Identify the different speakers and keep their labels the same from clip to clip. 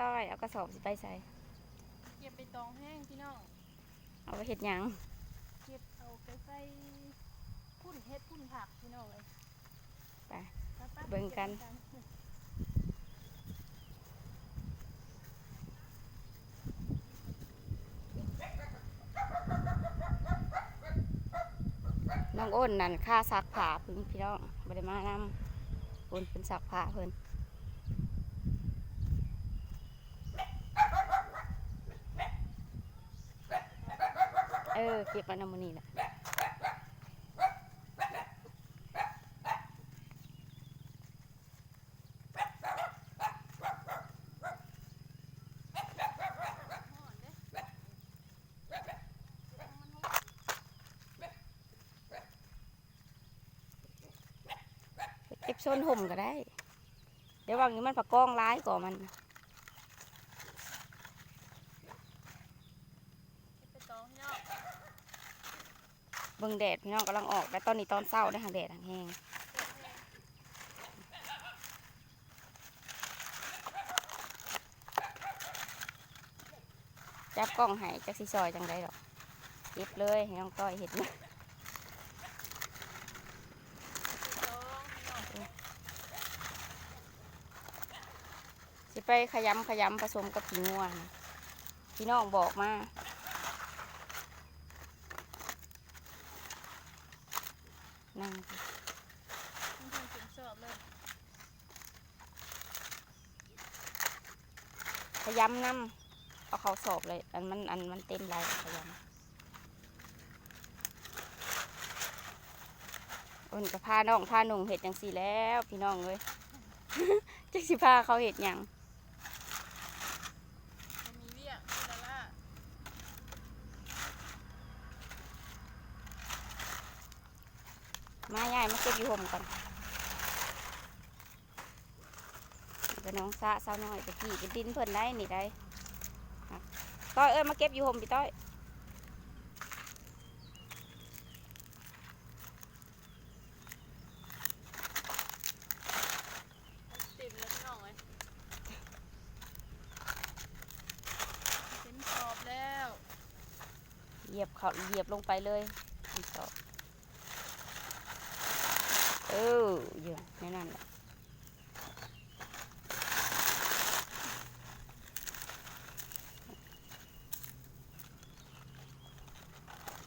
Speaker 1: ต้อยเอากระสอบสิไปใส่
Speaker 2: เก็บไปตองแห้งพี่น้อง
Speaker 1: เอาไปเห็ดหยัง
Speaker 2: เก็บเอาไปใส่พุ่นเฮ็ดพุ่นผักพี่น้องเลย
Speaker 1: ไป
Speaker 2: ไปๆ
Speaker 1: เบิ่งกัน
Speaker 2: เบ
Speaker 1: น้องอ้นนั่นค่าซักผ้าเพิ่นพี่น้องบ่ได้มานำอ้นเป็นซักผ้าเพิ่นเอเก็บมานำมื้อนี้แหละ
Speaker 2: ห่นเด้มันห่อน
Speaker 1: เก็บโซนห่มก็ได้ เดี๋ยววางนี้มันประกองร้ายกว่ามัน
Speaker 2: เก็บไปตองพี่น้อง
Speaker 1: เบิ่งแดดพี่น้องกำลังออกแต่ตอนนี้ตอนเช้าได้ทางแดดทางแห้งจับกล้องให้จักสิซอยจังไดดอกเก็บเลยให้น้องต้อยเห็ดนะ
Speaker 2: เก็บไปตองพี่น้อง
Speaker 1: สิไปขยำขยำผสมกับขี้งัวนะพี่น้องบอกมานั่ง
Speaker 2: มันทำเข็มสอบเลย
Speaker 1: ข ยำน้ำเอาเขาสอบเลย อันมันอันมันเต็มลายขยำอ้นกับพาน้องพาหนุ่งเห็ดจังสี่แล้ว พี่น้องเลยจักสิพาเขาเห็ดยัง
Speaker 2: มา่า
Speaker 1: มาย่มาเก็บอยู่ห่มก่อน ก็น้องสะสาวน้อยตะกี้ก็ดินเพิ่นได้นี่ได้ครับต้อยเอ้ยมาเก็บอยู่ห่มพี่ต้อย
Speaker 2: เต็มแล้วพี่น้องเลยเข็มสอบแล้ว
Speaker 1: เหยียบเขาเหยียบลงไปเลยอีกสอบเออเยอะในนั่นแหละ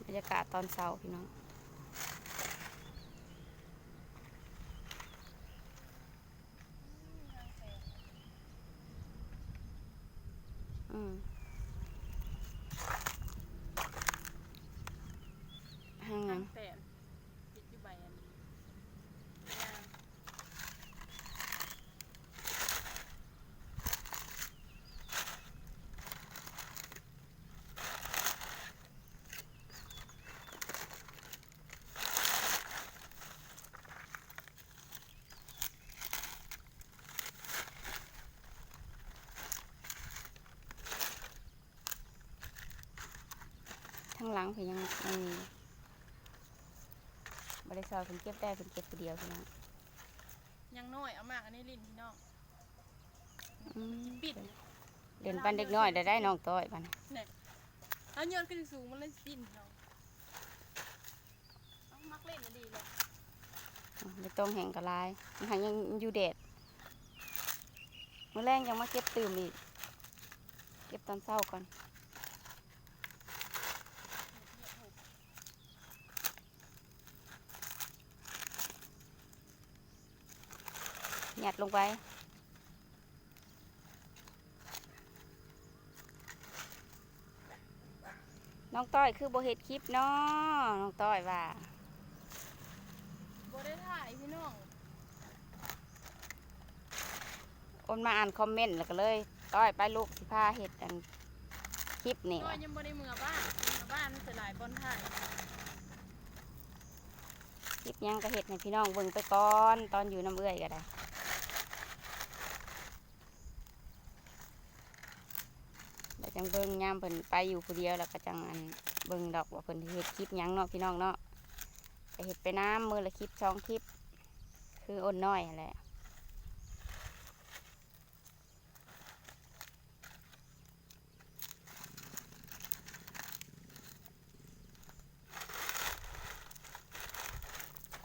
Speaker 1: บรรยากาศ ตอนเช้าพี่น้องอืมห้าง
Speaker 2: ทา
Speaker 1: นั้
Speaker 2: ง
Speaker 1: น
Speaker 2: แสนติดอยู่ใบอันนี้ยาง
Speaker 1: ทั้ง หลังเพิ่นยังยังมีบริษัทเพิ่นเก็บได้เพิ่นเก็บคนเดียวพี่น้อง
Speaker 2: ยังน้อยเอามากอันนี้ลิ้นพี่น้อง
Speaker 1: อืม
Speaker 2: ปิด
Speaker 1: เดินปันเด็กน้อยได้ได้น้องต้อยปัน
Speaker 2: แล้วโยนขึ้นสูงมันเลยปิ้นพี่น้องเอามักเล่นน่ะดีเลย
Speaker 1: ไม่ต้องแห้งกระลายมันหายังอยู่แดดเมื่อแรงยังมาเก็บตื่มอีก เก็บตอนเช้าก่อน หยัดลงไป น้องต้อยคือโบเฮ็ดคลิปเนาะน้องต้อยว่า
Speaker 2: บ่ได้ถ่ายพี่น้อง
Speaker 1: โอนมาอ่านคอมเมนต์แล้วก็เลย ต้อยไปลูกสิพาเฮ็ดอันคลิปนี่
Speaker 2: ก็
Speaker 1: ว่ะ
Speaker 2: ยังบ่ได้เมือบ้านเมือบ้านมันจะหลายบอลถ่าย
Speaker 1: คลิปหยังก็เฮ็ดให้พี่น้องเบิ่งไปก่อน ตอนอยู่น้ำเอื้อยก็ได้ จังเบิ้งยามเพิ่นไปอยู่คนเดียวแล้วก็จังอันเบิ้งดอกว่าเพิ่นเฮ็ดคลิปยังเนาะพี่น้องเนาะไปเฮ็ดไปน้ำมือละคลิปช่องคลิป คืออ่อนน้อยแหละ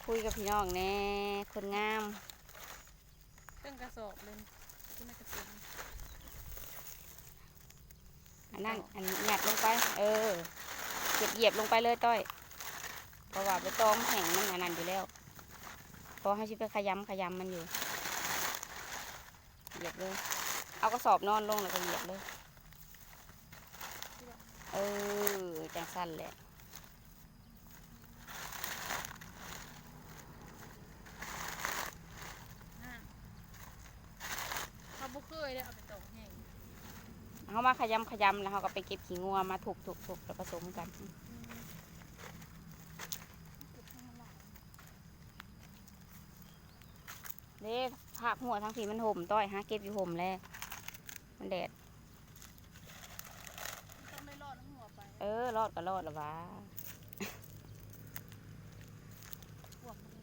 Speaker 1: คุยกับพี่น้องแน่คนงาม
Speaker 2: เครื่องกระสอบเลยที่ไม่กระสอบ
Speaker 1: อันนั่งอันหยัดลงไป เออเหยียบเหยียบลงไปเลยต้อยเพราะว่าไปตอมแห้งมันอันนั้นอยู่แล้วพอให้ชิไปขยำขยำมันอยู่เหยียบเลยเอากระสอบนอนลงแล้วก็เหยียบเลย เออจังสั้นแหละ
Speaker 2: อ่าเขาบุเคยได้เอาไปตอกแห้ง
Speaker 1: เขามาขยำขยำแล้วเขาก็ไปเก็บขี้งัวมาถูกถูกถูกแล้วผสมกัน
Speaker 2: เก็บข้างหลัง
Speaker 1: เด้ภาพหัวทั้งทีมันห่มต้อยฮะเก็บอยู่ห่มแล้วมันแดดเออรอดก็รอดละวะ
Speaker 2: ห่วงมัน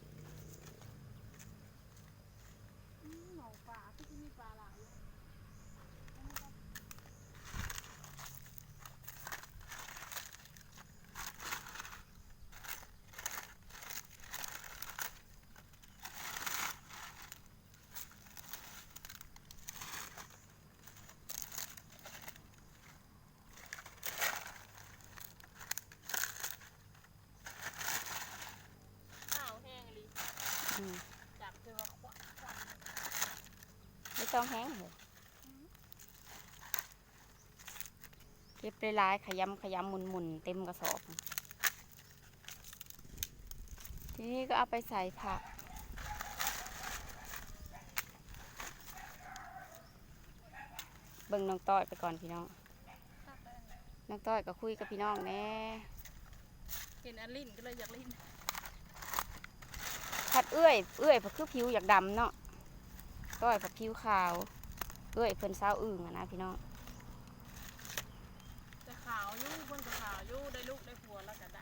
Speaker 2: อืมหนองปลาที่มีปลาหลายอยู่แล้วมันก็ อ้าวแห้งเลย
Speaker 1: อืม
Speaker 2: จับเจอว่าขวานขวาน
Speaker 1: ไม่ต้องแห้งเลยเก็บได้หลายๆขยำขยำหมุนหมุนๆเต็มกระสอบ ทีนี้ก็เอาไปใส่ผักเบิ่งน้องต้อยไปก่อนพี่น้อง
Speaker 2: ตักได้
Speaker 1: น้องต้อยก็คุยกับพี่น้องแหน่
Speaker 2: เห็นอันลิ้นก็เลยอยากลิ้น
Speaker 1: ผัดเอื้อย เอื้อยผัดคือผิวอยากดำเนาะ ต้อยผัดผิวขาวเอื้อยเพิ่นเศร้าวอึ่งอะนะพี่น้อง
Speaker 2: จะขาวอยู่เพิ่นก็ขาวอยู่ได้ลูกได้ผัวแล้วก็ด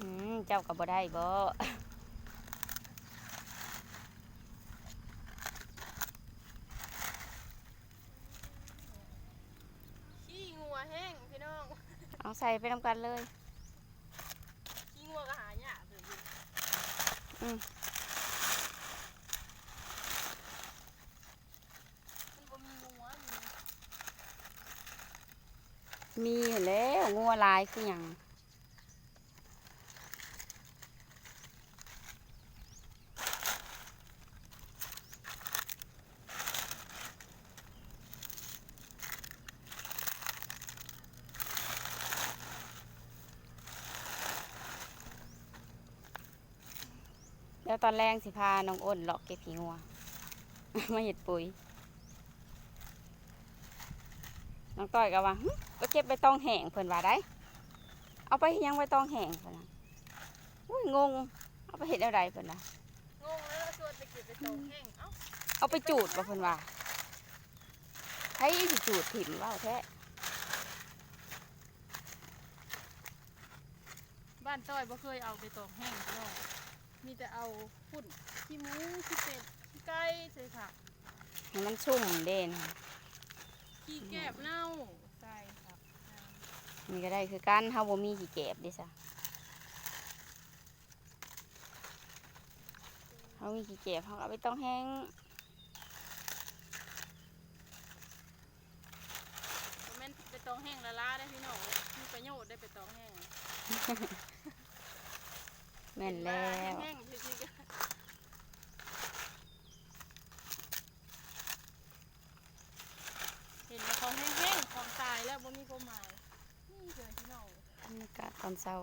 Speaker 1: อืมเจ้าก็บ่ได้บ่ำ
Speaker 2: ขี้งัวแห้งพี่น้อง
Speaker 1: เอาใส่ไปทำกันเลย
Speaker 2: ขี้งัวก็หายากเลยอยู่
Speaker 1: อืม
Speaker 2: มันบ่มีงัวอยู่
Speaker 1: มีแล้วงัวลายคือยังแล้วตอนแรกสิพาน้องอ้นเลาะเก็บผีงัว มาเห็ดปุ๋ย น้องต้อยก็ว่าหึก็เก็บไปตองแห้งเพิ่นว่าได้เอาไปเฮ็ดหยังไปตองแห้งเพิ่นน่ะอุ้ยงง เอาไปเห็ดอะไรเพิ่นน่ะ
Speaker 2: งงแล้วชวนไปเก็บไปตรงแห้งเอ้า
Speaker 1: เอาไปจูดบ่เพิ่นว่าใช้สิจูดถิ่มว่าแท้
Speaker 2: บ้านต้อยบ่เคยเอาไปตรงแห้งพี่น้องมีแต่เอาฝุ่นขี้หมูขี้เป็ดขี้ไก่ใส่ผัก
Speaker 1: ให้มันชุ่มเด่น
Speaker 2: ขี้แกบเน่าใส่ผักอ่า
Speaker 1: นี่ก็ได้คือกันเฮาบ่มีขี้แกบเดิซะเฮามีขี้แกบเฮาก็เอาไปตองแห้ง
Speaker 2: บ่แม่นไปตรงแห้งละลาได้พี่น้องมีประโยชน์ได้ไปตรงแห้ง
Speaker 1: แม่นแล้ว
Speaker 2: แห้งๆพี่ๆก็เห็นว่าเขาแห้งๆของตายแล้วบ่มี ความหมายนี่เลยพี่น้อง
Speaker 1: บรรยากาศตอนเช้า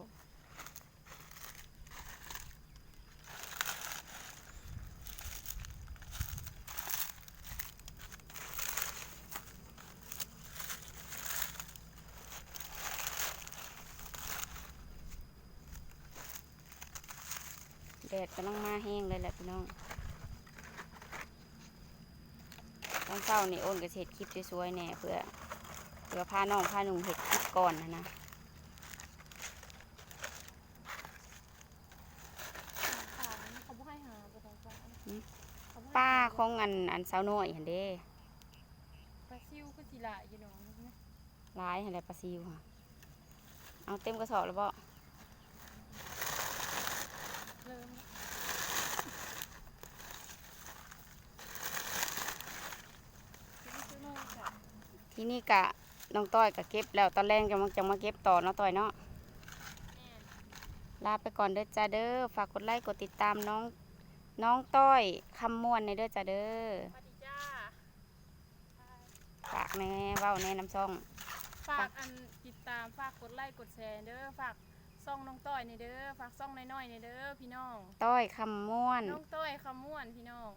Speaker 1: แดดกำลังมาแห้งเลยแหละพี่น้อง ตอนเช้านี่โอนก็สิเฮ็ดคลิปสวยๆแน่เพื่อ เดี๋ยวพาน้องพาหนุ่มเห็ดก่อนนะนะ
Speaker 2: ป้าข้อง
Speaker 1: อันอันสาวน้อยหันเด้
Speaker 2: ปลาซิวก็สีละอยู่น้องนะ
Speaker 1: ลายเห็นไรปลาซิวค่ะเอาเต็มกระสอบแล้วบ่ที่นี่กะ น้องต้อยก็เก็บแล้วตอนแรกจะมาจะมาเก็บต่อเนาะต้อยเนาะ
Speaker 2: แม่น
Speaker 1: ลาไปก่อนเด้อจ้าเด้อฝากกดไลค์กดติดตามน้องน้องต้อยคำม่วนในเด้อจ้าเด้อ
Speaker 2: สวัสดีจ้า
Speaker 1: ฝากแน่เว้าแน่น้ำซ่อง
Speaker 2: ฝากอันติดตามฝากกดไลค์กดแชร์เด้อฝากซ่องน้องต้อยในเด้อฝากซ่องน้อยๆในเด้อพี่น้อง
Speaker 1: ต้อยคำม่วน
Speaker 2: น้องต้อยคำม่วนพี่น้อง